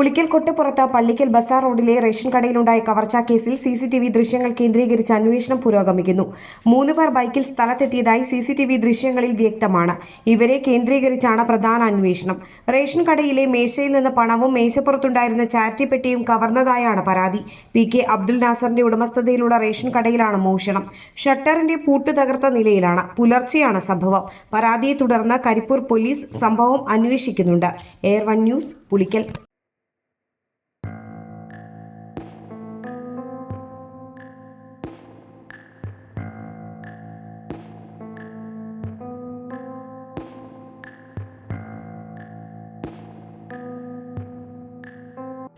Pulikkal പുറത്ത് പള്ളിക്കൽ ബസാർ റോഡിലെ ration കടയിലുണ്ടായ കവർച്ചാ കേസിൽ സി സി ടി വി ദൃശ്യങ്ങൾ കേന്ദ്രീകരിച്ച് അന്വേഷണം പുരോഗമിക്കുന്നു. മൂന്ന് പേർ ബൈക്കിൽ സ്ഥലത്തെത്തിയതായി സി സി ടി വി ദൃശ്യങ്ങളിൽ വ്യക്തമാണ്. ഇവരെ കേന്ദ്രീകരിച്ചാണ് പ്രധാന അന്വേഷണം. റേഷൻ കടയിലെ മേശയിൽ നിന്ന് പണവും മേശപ്പുറത്തുണ്ടായിരുന്ന ചാരിറ്റി പെട്ടിയും കവർന്നതായാണ് പരാതി. പി കെ അബ്ദുൽ നാസറിന്റെ ഉടമസ്ഥതയിലുള്ള റേഷൻ കടയിലാണ് മോഷണം. ഷട്ടറിന്റെ പൂട്ട് തകർത്ത നിലയിലാണ്. പുലർച്ചെയാണ് സംഭവം. പരാതിയെ തുടർന്ന് കരിപ്പൂർ പോലീസ് സംഭവം അന്വേഷിക്കുന്നുണ്ട്. Air one news Pulikkal